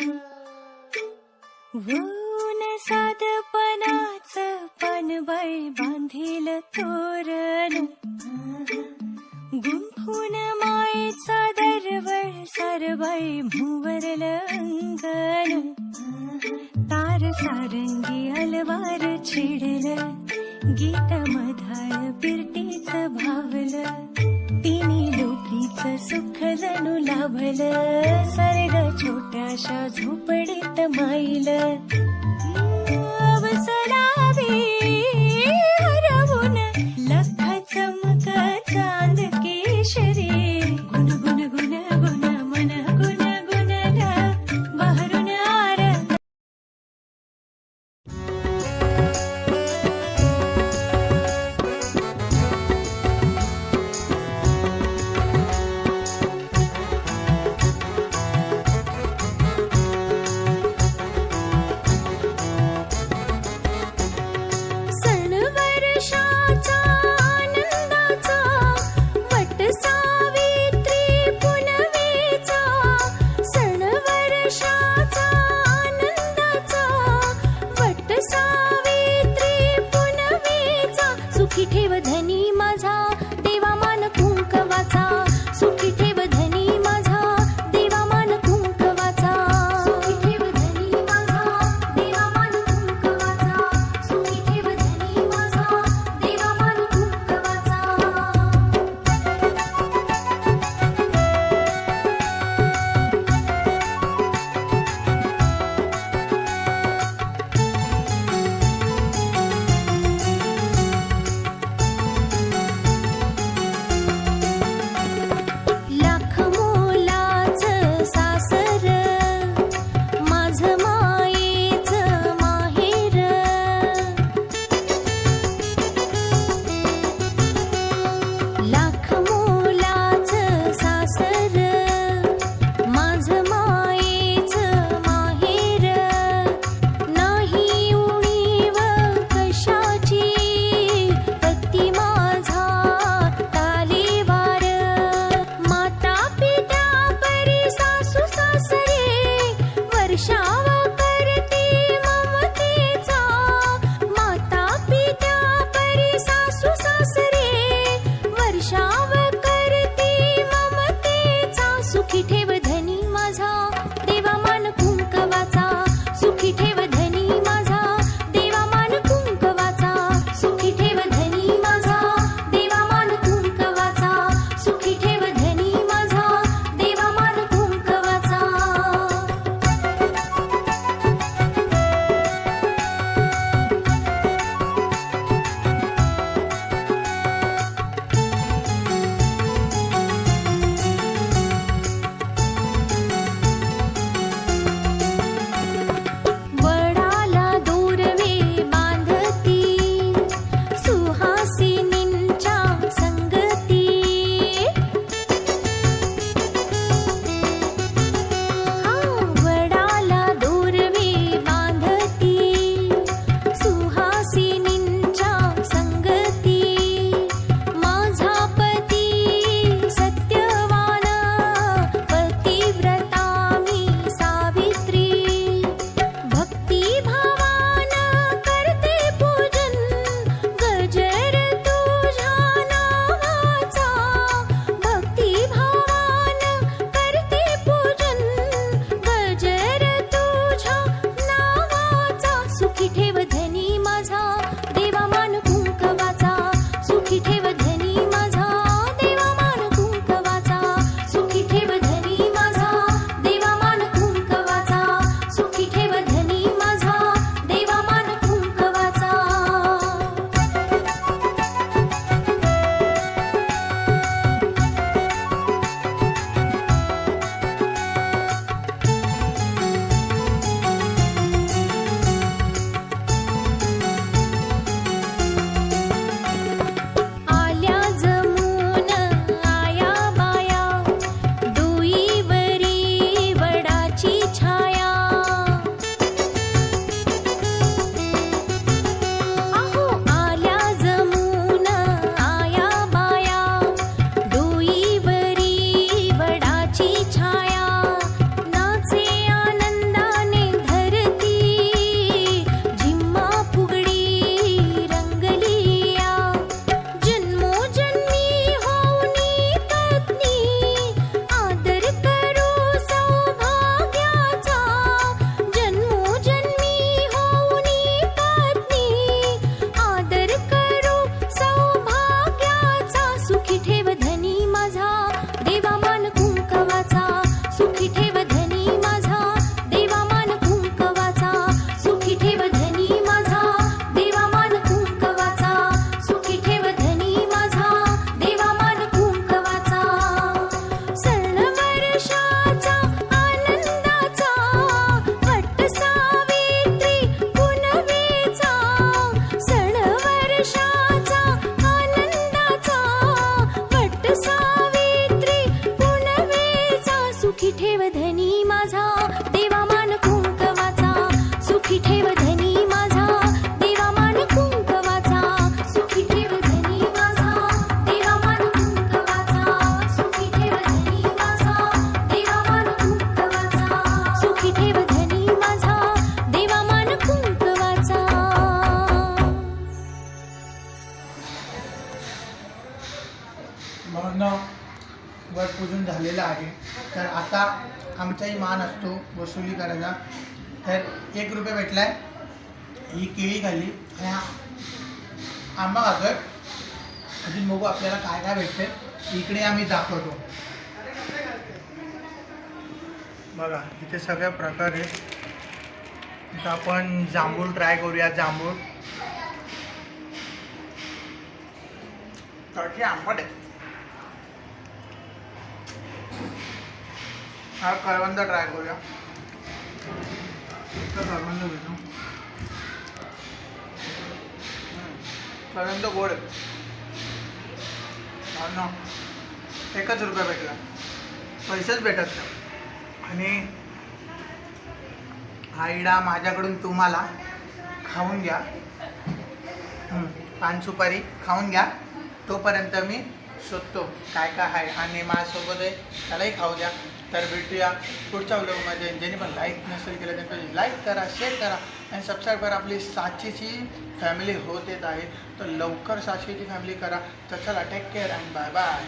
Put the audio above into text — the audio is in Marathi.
ऊन साधपणाच पानबाई बांधील तोरण. गुंफून मायेचा दरवळ सारबाई भुवरल अंगण. तार सारंगी अलवार चिडल गीत मधाळ पिरटीच भावलं. लोकीच सुख जणू लाभलं. सरग छोट्याशा झोपडीत माईल. अवसरावी Tuki. झालेला आहे. तर आता आमचाही मान असतो वसुली करायचा तर एक रुपये भेटलाय. ही केळी खाल्ली. आणि हा आंबा खातोय अजून बघू आपल्याला काय काय भेटते. इकडे आम्ही दाखवतो. बघा इथे सगळ्या प्रकारे इथं आपण जांभूळ ट्राय करूया. जांभूळ. आंबट आहे. हा करवंद ट्राय करूया. करवंद भेटू करवंद गोड आहे. ना. एकच रुपया भेटला. पैसेच भेटत नाही. आणि हा इडा माझ्याकडून तुम्हाला खाऊन घ्या. पान सुपारी खाऊन घ्या. तोपर्यंत मी शोधतो. काय काय आहे? आणि माझ्यासोबत आहे. त्यालाही खाऊ द्या. तर भेटूया पुढच्या व्लॉगमध्ये ज्यांनी पण लाईक नसेल केलं त्यांनी लाईक करा शेअर करा. आणि सबस्क्राईब करा. आपली साचीची फॅमिली होत येत आहे तर लवकर साचीची फॅमिली करा. तर चला take care and bye bye